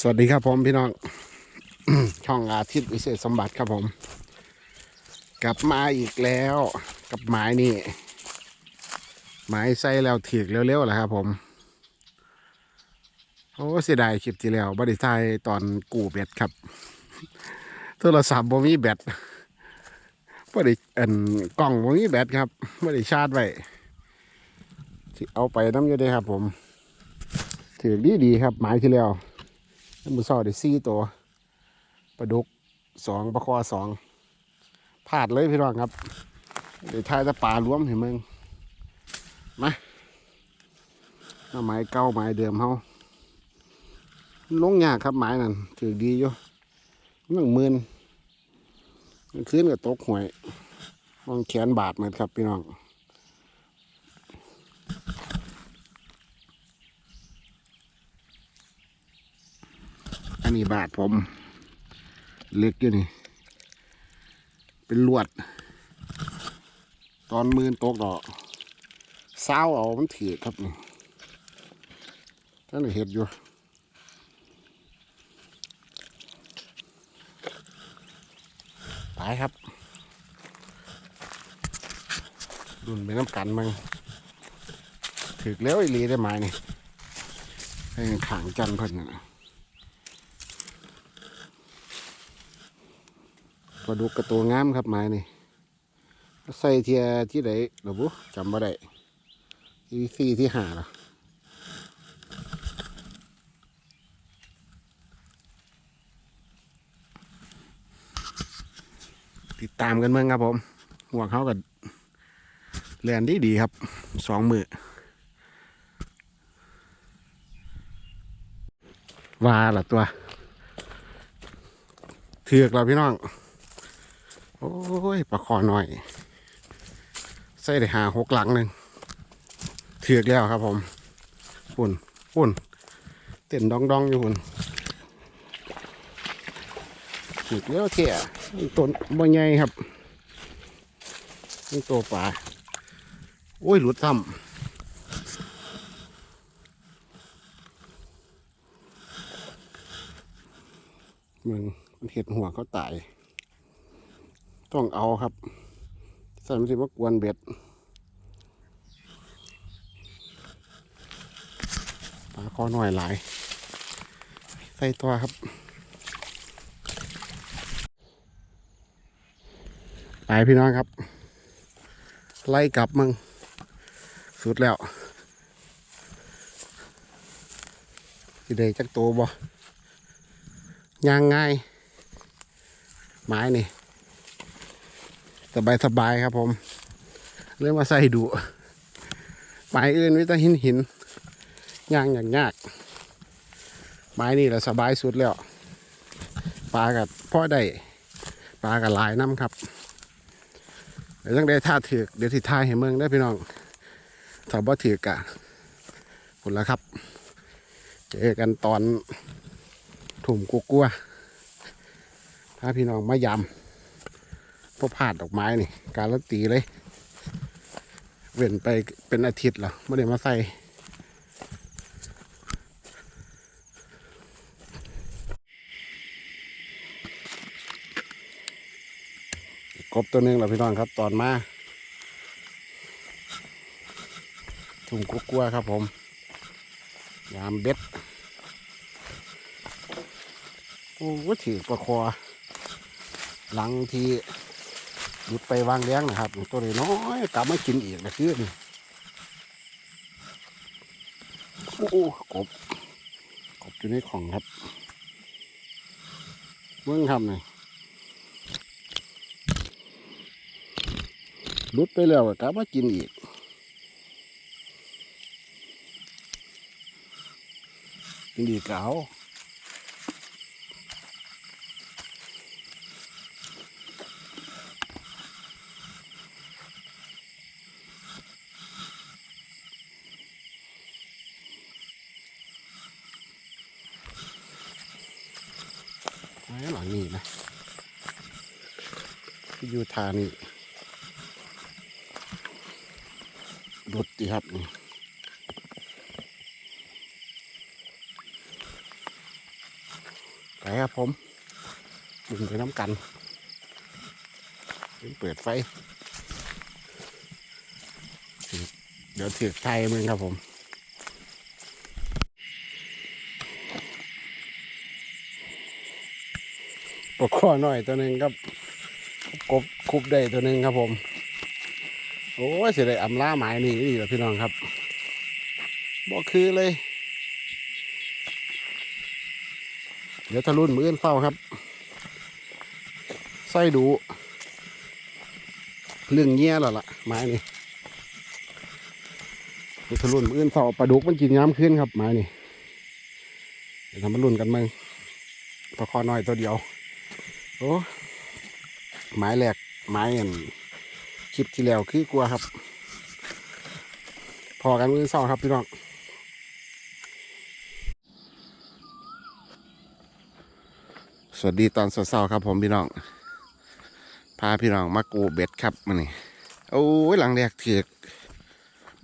สวัสดีครับผมพี่น้อง ช่องอาทิตย์วิเศษสมบัติครับผม กลับมาอีกแล้วกับหมายนี่หมายใส่แล้วถีกเร็วๆแหละครับผมโอ้เสียดายคลิปที่แล้วบริทายตอนกูเบ็ดครับ โทรศัพท์บ่มีแบตบ่ได้อันกล้องบ่มีแบตครับบ่ได้ชาร์จไว้ที่เอาไปน้ำอยู่เด้ครับผมถือดีดีๆครับหมายที่แล้ว น้ำมือซอได้สี่ตัวปลาดุกสองปลาคอสองพลาดเลยพี่น้องครับเดี๋ยวทายจะปลารวมเห็นมึงมาเอาไม้เก่าไม้เดิมเฮาลงยากครับไม้นั่นถือดีอยู่หนึ่งหมื่นมันขึ้นกับตกหวยมองแขนบาดเหมือนครับพี่น้อง อั นนี้บาทผม เล็กอยู่นี่ เป็นลวด ตอนมือนตกดอกเศร้าเอามันถีบครับนี่ท่านเห็ดอยู่ไปครับดุนไปน้ำกันมึงถึกแล้วไอ้ลีได้ไหมนี่ให้ขางจันเพิ่นนะ ปลาดุกกระตัวงามครับไม้นี่ใส่เทียที่ไหนหรอบุจำบ่ได้ที่สี่ที่ห้าหรอติดตามกันเมืองครับผมห่วงเขากับเรียนดีดีครับสองมือว่าละตัว เถือกเราพี่น้อง โอ้ยปลาคอหน่อย ใส่ได้หาหกหลังหนึ่งเถือกแล้วครับผมปุ่นปุ่นเต้นดองดองอยู่ปุ่นเถือกแล้วเที่ยต้นบ่ใหญ่ครับนี่ตัวปลาโอ้ยหลุดซ้ำมึงมันเห็ดหัวเขาตาย ต้องเอาครับใส่มันสิว่ากวนเบ็ดปลาคอหน่อยหลาย ใส่ตัวครับไปพี่น้องครับ ไล่กลับมึง สุดแล้วสิได้จักตัวบ่ย่างง่าย ไม้นี่ สบายสบายครับผม เริ่มมาใส่ดูไม้อื่นวิตาหินหินย่างอย่างยากไม้นี่แหละสบายสุดแล้วปลากับพ่อได้ปลากับหลายน้ำครับเดี๋ยวต้องได้ท่าถือกเดี๋ยวที่ทายให้เมืองได้พี่น้องถ้าบ่ถือกะผลละครับ เจอกันตอนถุ่มกุกกัวถ้าพี่น้องมายำ พวกผาดดอกไม้นี่ การันตีเลย เว้นไปเป็นอาทิตย์แล้วไม่ได้มาใส่กบตัวนึงแล้วพี่น้องครับ ตอนมาถุงกุ๊กกัวครับผม ยามเบ็ดโอ้ถือประคอหลังที่ หยุดไปวางเลี้ยงนะครับ ตัวน้อยกลับมากินอีกนะคือโอ้กบกบอยู่ในของครับเมื่งครับนี่หลุดไปแล้วกลับมากินอีกกินอีกเก่า หลังนี่นะที่อยู่ทานี่รถดีครับนี่ไปครับผมดึงไปน้ำกันเปิดไฟ เดี๋ยวถือไทยมึงครับผม ปกข้อหน่อยตัวหนึ่งครับกบคุบได้ตัวหนึ่งครับผม โอ้เสียดายอำลาหมายนี่นี่แหละพี่น้องครับบอกคือเลย เดี๋ยวทะลุนมืออนเฝ้าครับไส้ดูเรื่องเงี้ยแล้วล่ะไม้นี่เดี๋ยวทะลุนมืออนเฝ้าปลาดุกมันกินย้ำขึ้นครับไม้นี่เดี๋ยวทำมันรุ่นกันมึงปลาคอน้อยตัวเดียว อ้ไม้แหลกไม้อันคลิปที่แล้วคือกลัวครับ พอกันมือเศร้าครับพี่น้องสวัสดีตอนเช้าๆครับผมพี่น้องพาพี่น้องมากูเบ็ดครับมานี่โอ้ยหลังแรกเถือก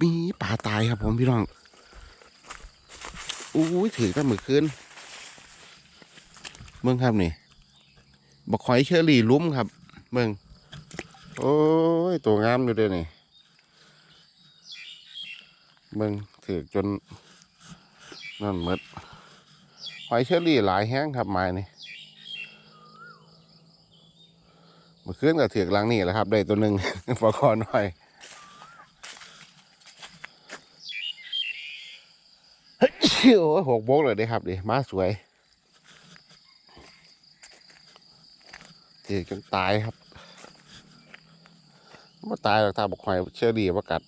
มีปลาตายครับผมพี่น้องโอ้ยถือก็มือคืนเมืองครับนี่ บกหอยเชอรี่ลุ้มครับเมืองโอ้ย ตัวงามอยู่เด้นี่เมืองถือจนนั่นหมดหอยเชอรี่หลายแห้งครับไม้นี่เมื่อคืนก็ถือกลังนี่แหละครับ ได้ตัวหนึ่งปลาคอหน่อยเฮ้ยโอ้ยหกโบกเลยด้ครับดิมาสวย ถือกจนตายครับม่ตายหรอกตาบกหอยเชื่อดีว่ากัด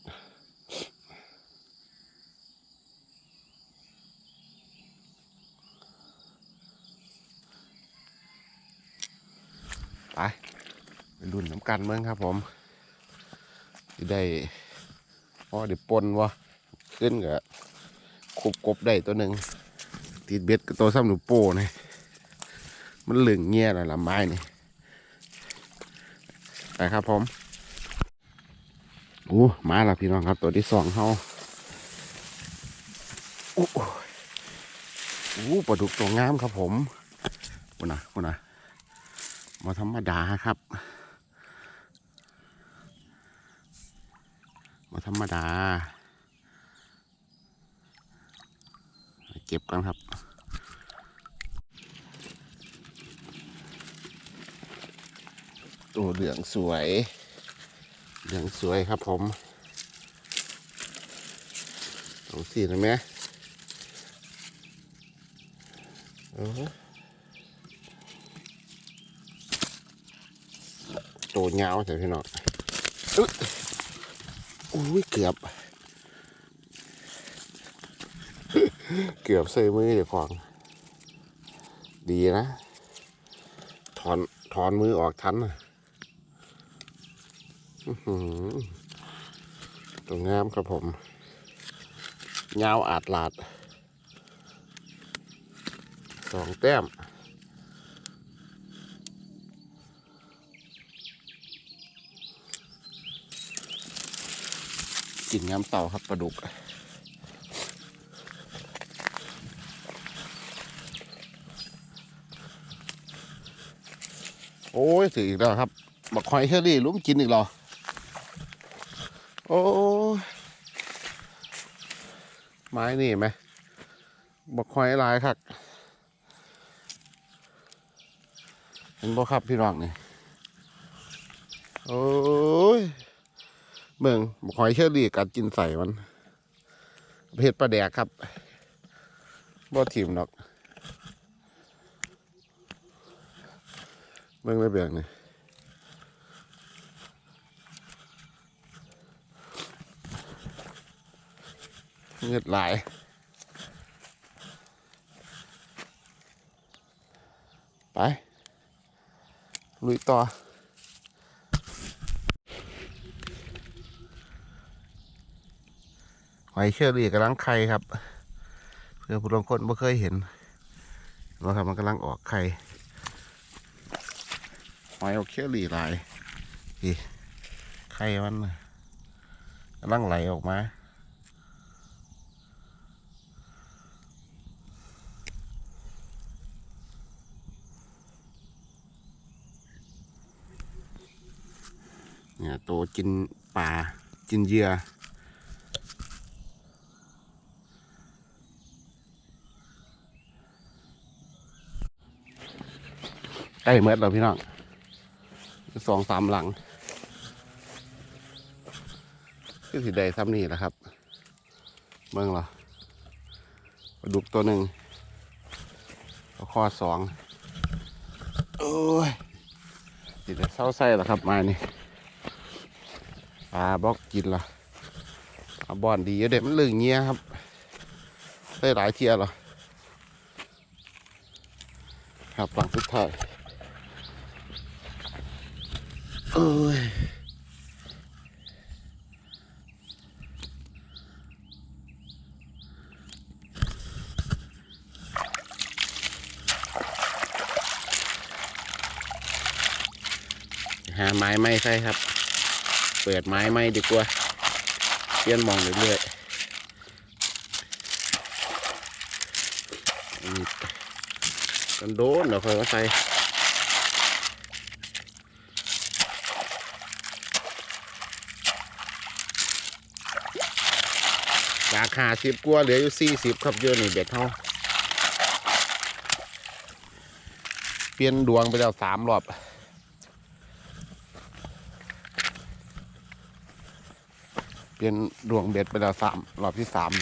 ไปไปรุ่นน้ำกันเมืองครับผมได้พอเดี๋ยวปนวะขึ้นกับคุบกบได้ตัวหนึ่งติดเบ็ดกับตัวซ้ำหนูโป้นี่มันเหลืองเงี้ยเลยละไม้เนี่ไป ครับผมโอ้มาแล้วพี่น้องครับ ตัวที่สองเขาโอ้โหปลาดุกตัวงามครับผมคุณนะคุณนะมาธรรมดาครับมาธรรมดา เก็บกันครับ ตัวเหลืองสวย เหลืองสวยครับผมลองสีนะแม่ตัวเงาวใส่พี่น้องอุ้ยเกือบ เกือบใส่มือเดี๋ยวของ ดีนะ ถอน ถอนมือออกทันน่ะ ตัวงามครับผมเงาวอาดลาด สองแต้ม กินน้ำเต่าครับปลาดุกโอ้ยถืออีกแล้วครับ บักหอยเชอรี่ลุ้มกินอีกแล้ว โอ้ไม้นี่ไหมบักหอยลายครับเห็นบ่ครับพี่น้องนี่โอ้ยเมืองบอกหอยเชอรี่กัดกินใส่มันเผ็ดปลาแดกครับบ่ถิ่มดอกเมืองระเบียงนี่ เงือดหลายไป ลุยต่อ หอยเชอรี่กำลังไข่ครับ เพื่อผู้ลงคนไม่เคยเห็นว่าครับมันกำลังออกไข่ หอยออกเชอรี่หลายนี่ไข่มันกำลังไหลออกมา เนี่ยโตกินปลากินเหยื่อใกล้เมื่อแล้วพี่น้องสองสามหลังก็สิได้ซ้ำนี่แหละครับเบิ่งเหรอปลาดุกตัวหนึ่งปลาคอสองโอ้ยสิได้เศร้าไส้แล้วครับมานี่ ปลาบอกกินละเอาบอนดีเด็ดมันลึงเงี้ยครับ ได้หลายเทียหรอครับหลังสุดท้ายโอ้ยหาไม้ไม่ใช่ครับ เปิดไม้ไม่ดีกว่าเปลี่ยนมองเรื่อยๆกันโดนเดี๋ยวค่อยมาใส่ราคาสิบกว่าเหลืออยู่สี่สิบครับเยอะนี่เบ็ดเท่าเปลี่ยนดวงไปแล้วสามรอบ ปลี่ยนดวงเบ็ดไปแล้วสามรอบที่สาม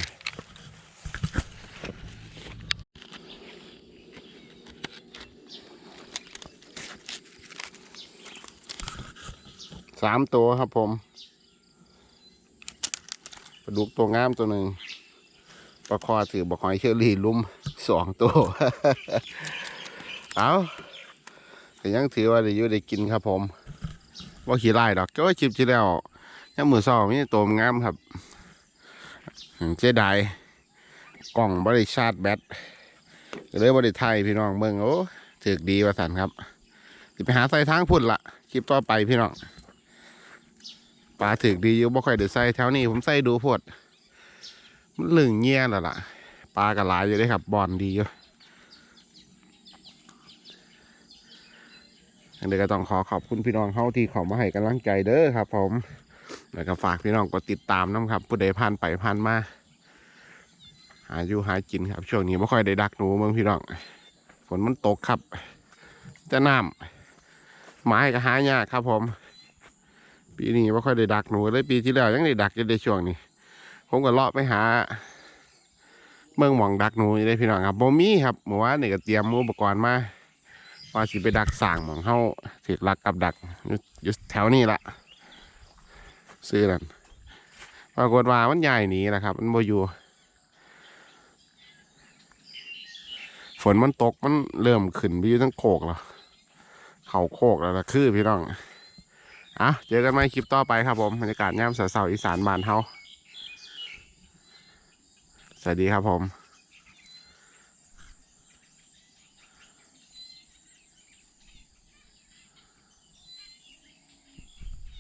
สามตัวครับผมปลาดุกตัวงามตัวหนึ่งปลาคอถือบะหอยเชอรี่ลุ่มสองตัว เอาแต่ยังถือว่าได้อยู่ได้กินครับผมว่าขี่ไล่ดอกก็ชิบที่แล้ว ยังมือสองนี่ตัวงามครับเสียดายกล่องบริชาร์จแบตเลยบริไทยพี่น้องเมืองโอ้ถือดีว่าสันครับจะไปหาใส่ทางพุ่นละคลิปต่อไปพี่น้องปลาถือดีอยู่บ่ค่อยเดือดใส่แถวนี้ผมใส่ดูพวดมันหลึงเงี้ยแล้วล่ะปลากระหลายอยู่เลยครับบอลดีอยู่เดี๋ยวก็ต้องขอขอบคุณพี่น้องเฮาที่ขอมาให้กำลังใจเด้อครับผม แล้วก็ฝากพี่น้องกดติดตามน้ำครับ ผู้ใดผ่านไปผ่านมาหาอยู่หากินครับ ช่วงนี้ไม่ค่อยได้ดักหนูเมืองพี่น้องฝนมันตกครับจะน้ำไม้ก็หายากครับ ผม ปีนี้ไม่ค่อยได้ดักหนูเลยปีที่แล้วยังได้ดักอยู่ในช่วงนี้ ผมก็เลาะไปหา เมืองหมองดักหนูอยู่ได้พี่น้องครับโมมี่ครับเมื่อวานนี่ก็เตรียมอุปกรณ์มาว่าสิไปดักสางหมองเข้าสิลักกับดักอยู่แถวนี้ละ ซื้อนั่นปรากฏว่ามันใหญ่หนีแหละครับ มันบ่อยู่ฝนมันตกมันเริ่มขึ้นไปอยู่ทั้งโคกแล้วเขาโคกแล้วละคือพี่น้องอะเจอกันใหม่คลิปต่อไปครับผมบรรยากาศย่ามสาๆอีสานบานเฮาสวัสดีครับผม